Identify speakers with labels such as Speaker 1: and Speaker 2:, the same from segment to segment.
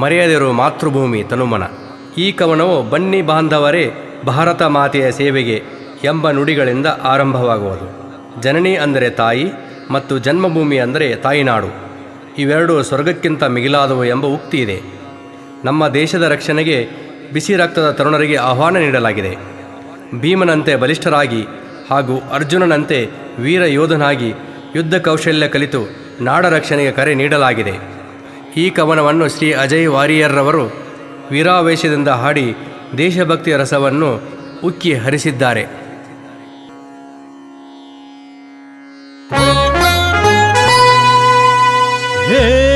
Speaker 1: ಮರೆಯದಿರು ಮಾತೃಭೂಮಿ ತನುಮನ. ಈ ಕವನವು ಬನ್ನಿ ಬಾಂಧವರೇ ಭಾರತ ಮಾತೆಯ ಸೇವೆಗೆ ಎಂಬ ನುಡಿಗಳಿಂದ ಆರಂಭವಾಗುವುದು. ಜನನಿ ಅಂದರೆ ತಾಯಿ ಮತ್ತು ಜನ್ಮಭೂಮಿ ಅಂದರೆ ತಾಯಿನಾಡು. ಇವೆರಡೂ ಸ್ವರ್ಗಕ್ಕಿಂತ ಮಿಗಿಲಾದವು ಎಂಬ ಉಕ್ತಿ ಇದೆ. ನಮ್ಮ ದೇಶದ ರಕ್ಷಣೆಗೆ ಬಿಸಿ ರಕ್ತದ ತರುಣರಿಗೆ ಆಹ್ವಾನ ನೀಡಲಾಗಿದೆ. ಭೀಮನಂತೆ ಬಲಿಷ್ಠರಾಗಿ ಹಾಗೂ ಅರ್ಜುನನಂತೆ ವೀರ ಯೋಧನಾಗಿ ಯುದ್ಧ ಕೌಶಲ್ಯ ಕಲಿತು ನಾಡ ರಕ್ಷಣೆಗೆ ಕರೆ ನೀಡಲಾಗಿದೆ. ಈ ಕವನವನ್ನು ಶ್ರೀ ಅಜಯ್ ವಾರಿಯರ್ರವರು ವೀರಾವೇಶದಿಂದ ಹಾಡಿ ದೇಶಭಕ್ತಿ ರಸವನ್ನು ಉಕ್ಕಿ ಹರಿಸಿದ್ದಾರೆ.
Speaker 2: ಹೇ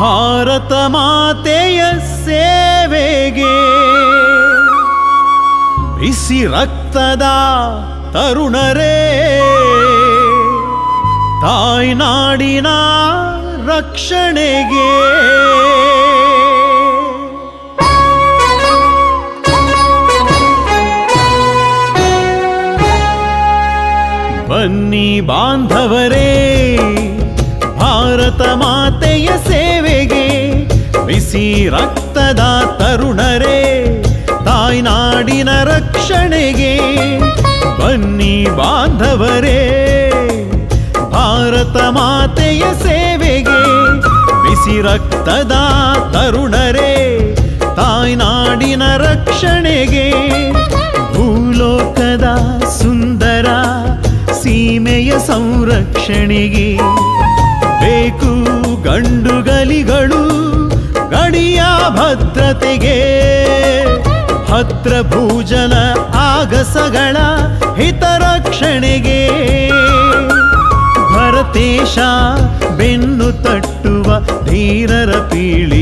Speaker 2: ಭಾರತ ಮಾತೆಯ ಸೇವೆಗೆ ಬಿಸಿ ರಕ್ತದ ತರುಣರೇ ತಾಯ್ನಾಡಿನ ರಕ್ಷಣೆಗೆ. ಬನ್ನಿ ಬಾಂಧವರೇ ಭಾರತ ಮಾತೆಯ ಸೇವೆಗೆ ಬಿಸಿ ರಕ್ತದ ತರುಣರೇ, ತಾಯ್ನಾಡಿನ ರಕ್ಷಣೆಗೆ ಬನ್ನಿ ಬಾಂಧವರೇ. ಭಾರತ ಮಾತೆಯ ಸೇವೆಗೆ ಬಿಸಿ ರಕ್ತದ ತರುಣರೇ, ತಾಯ್ನಾಡಿನ ರಕ್ಷಣೆಗೆ ಭೂಲೋಕದ ಸುಂದರ ಸೀಮೆಯ ಸಂರಕ್ಷಣೆಗೆ ಬೇಕು ಗಂಡುಗಲಿಗಳು. ಗಡಿಯ ಭದ್ರತೆಗೆ. ಹತ್ರ ಭೂಜನ ಆಗಸಗಳ ಹಿತರಕ್ಷಣೆಗೆ. ಭರತೇಶ ಬೆನ್ನು ತಟ್ಟುವ ಧೀರರ ಪೀಳಿಗೆಗೆ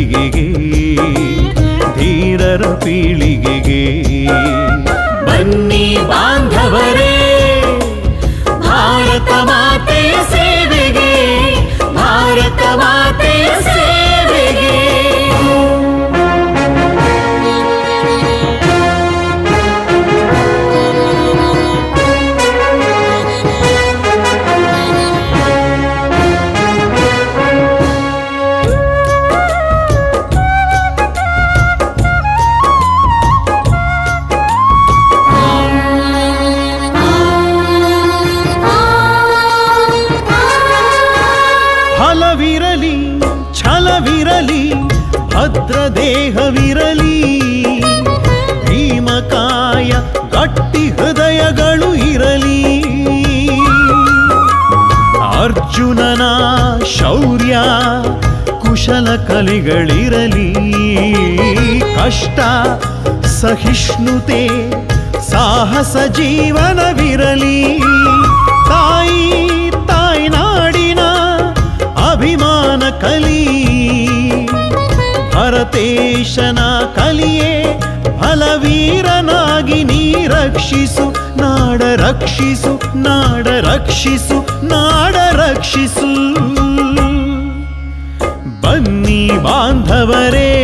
Speaker 2: ಭದ್ರ ದೇಹವಿರಲಿ ಭೀಮಕಾಯ ಗಟ್ಟಿ ಹೃದಯಗಳು ಇರಲಿ. ಅರ್ಜುನನ ಶೌರ್ಯ ಕುಶಲ ಕಲೆಗಳಿರಲಿ. ಕಷ್ಟ ಸಹಿಷ್ಣುತೆ ಸಾಹಸ ಜೀವನವಿರಲಿ. ತಾಯಿ, ತಾಯ್ನಾಡಿನ ಅಭಿಮಾನ ಕಲಿ. ಭರತೇಶನ ಕಲಿಯೇ ಫಲವೀರನಾಗಿ ನೀ ರಕ್ಷಿಸು, ನಾಡ ರಕ್ಷಿಸು ನಾಡ ರಕ್ಷಿಸು ನಾಡ ರಕ್ಷಿಸು. ಬನ್ನಿ ಬಾಂಧವರೇ,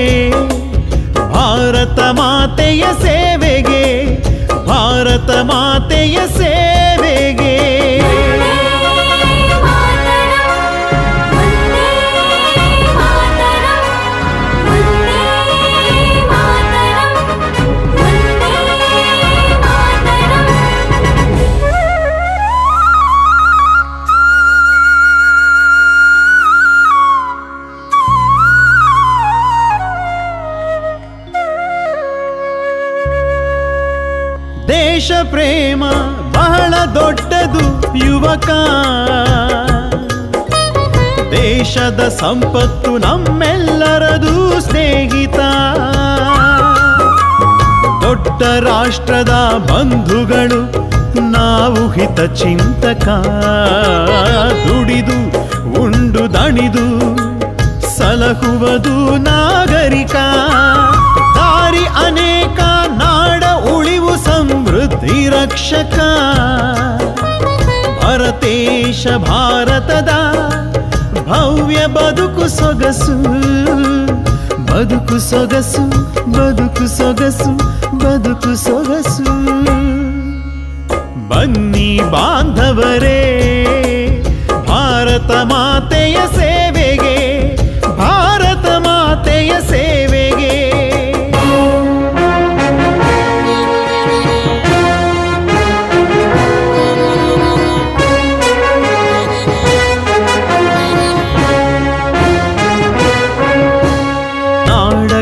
Speaker 2: ಭಾರತ ಮಾತೆಯ ಸೇವೆಗೆ, ಭಾರತ ಮಾತೆಯ ಸೇವೆಗೆ ದೇಶ ಪ್ರೇಮ ಬಹಳ ದೊಡ್ಡದು ಯುವಕ. ದೇಶದ ಸಂಪತ್ತು ನಮ್ಮೆಲ್ಲರದು ಸ್ನೇಹಿತ. ದೊಡ್ಡ ರಾಷ್ಟ್ರದ ಬಂಧುಗಳು ನಾವು ಹಿತ ಚಿಂತಕ. ದುಡಿದು, ಉಂಡು, ದಣಿದು, ಸಲಹುವುದು ನಾಗರಿಕ ರಕ್ಷಕ ಭರತೇಶ ಭಾರತದ ಭವ್ಯ ಬದುಕು ಸೊಗಸು ಬದುಕು ಸೊಗಸು ಬದುಕು ಸೊಗಸು ಬದುಕು ಸೊಗಸು ಬನ್ನಿ ಬಾಂಧವರೇ ಭಾರತ ಮಾತೆಯ ಸೇವೆಗೆ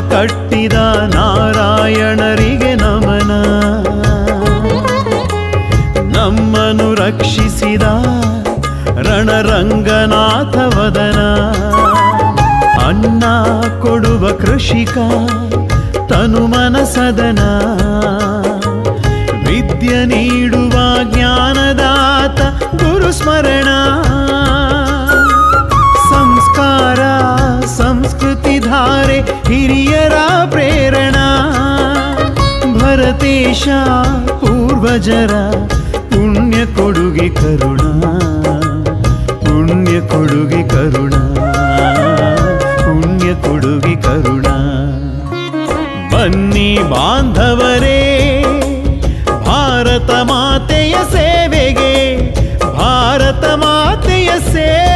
Speaker 2: ಕಟ್ಟಿದ ನಾರಾಯಣರಿಗೆ ನಮನ. ನಮ್ಮನು ರಕ್ಷಿಸಿದ ರಣರಂಗನಾಥ ವದನ. ಅನ್ನ ಕೊಡುವ ಕೃಷಿಕ ತನು ಮನಸದನ. ವಿದ್ಯೆ ನೀಡುವ ಜ್ಞಾನದಾತ ಗುರು ಹಿರಿಯರ ಪ್ರೇರಣ. ಭರತೇಶ ಪೂರ್ವಜರ ಪುಣ್ಯ ಕೊಡುಗೆ ಕರುಣ. ಪುಣ್ಯ ಕೊಡುಗೆ ಕರುಣ. ಪುಣ್ಯ ಕೊಡುಗೆ ಕರುಣ. ಬನ್ನಿ ಬಾಂಧವರೇ, ಭಾರತ ಮಾತೆಯ ಸೇವೆಗೆ, ಭಾರತ ಮಾತೆಯ ಸೇವೆಗೆ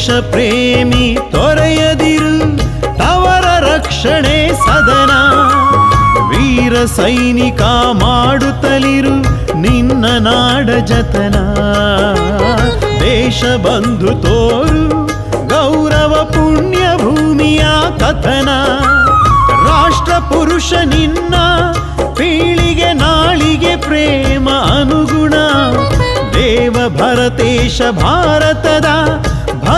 Speaker 2: ದೇಶ ಪ್ರೇಮಿ ತೊರೆಯದಿರು ತವರ ರಕ್ಷಣೆ ಸದನ. ವೀರ ಸೈನಿಕ ಮಾಡುತ್ತಲಿರು ನಿನ್ನ ನಾಡ ಜತನ. ದೇಶ ಬಂಧು ತೋರು ಗೌರವ ಪುಣ್ಯ ಭೂಮಿಯ ಕಥನ. ರಾಷ್ಟ್ರ ಪುರುಷ ನಿನ್ನ ಪೀಳಿಗೆ ನಾಳಿಗೆ ಪ್ರೇಮ ಅನುಗುಣ. ದೇವ ಭರತೇಶ ಭಾರತದ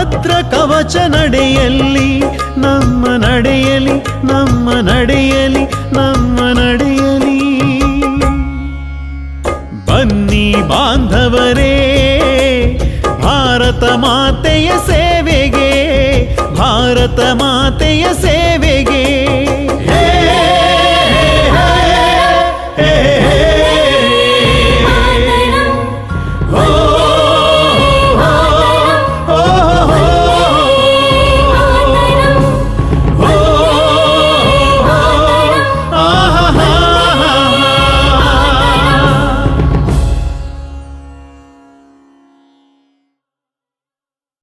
Speaker 2: ಭದ್ರ ಕವಚ ನಡೆಯಲಿ, ನಮ್ಮ ನಡೆಯಲಿ ನಮ್ಮ ನಡೆಯಲಿ ನಮ್ಮ ನಡೆಯಲಿ. ಬನ್ನಿ ಬಾಂಧವರೇ, ಭಾರತ ಮಾತೆಯ ಸೇವೆಗೆ, ಭಾರತ ಮಾತೆಯ